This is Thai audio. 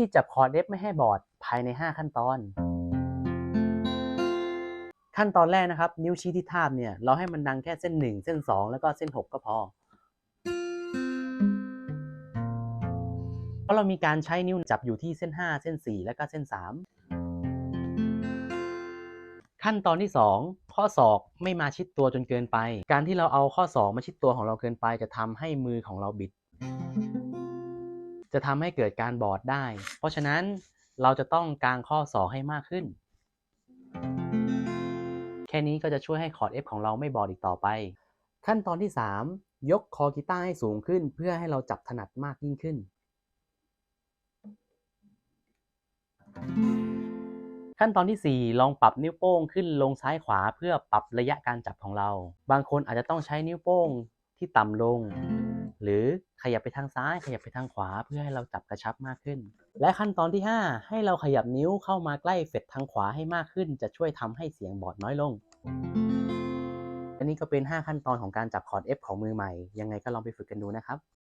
ธีจับคอร์ด F ไม่ให้บอดภายใน 5 ขั้นตอน ขั้นตอนแรกนะครับ นิ้วชี้ที่ทาบเนี่ยเราให้มันดังแค่เส้น 1 เส้น 2 แล้วก็เส้น 6 ก็พอเพราะเรามีการใช้นิ้วจับอยู่ที่เส้น 5 เส้น 4 และก็เส้น 3 ขั้นตอนที่ 2 ข้อศอกไม่มาชิดตัวจนเกินไป การที่เราเอาข้อศอกมาชิดตัวของเราเกินไป จะทำให้มือของเราบิด จะทำให้เกิดการบอดได้ เพราะฉะนั้นเราจะต้องกางข้อศอกให้มากขึ้น แค่นี้ก็จะช่วยให้คอร์ด F ของเราไม่บอดอีกต่อไป ขั้นตอนที่ 3 ยกคอกีตาร์ให้สูงขึ้น เพื่อให้เราจับถนัดมากยิ่งขึ้น ขั้นตอนที่ 4 ลองปรับนิ้วโป้งขึ้นลงซ้ายขวาเพื่อปรับระยะการจับของเรา บางคนอาจจะต้องใช้นิ้วโป้งที่ต่ำลง ขยับไปทางซ้าย ขยับไปทางขวา เพื่อให้เราจับกระชับมากขึ้น และขั้นตอนที่ 5 ให้เราขยับนิ้วเข้ามาใกล้เฟดทางขวาให้มากขึ้น จะช่วยทำให้เสียงบอดน้อยลงอันนี้ก็เป็น 5 ขั้นตอนของการจับคอร์ด F ของมือใหม่ ยังไงก็ลองไปฝึกกันดูนะครับ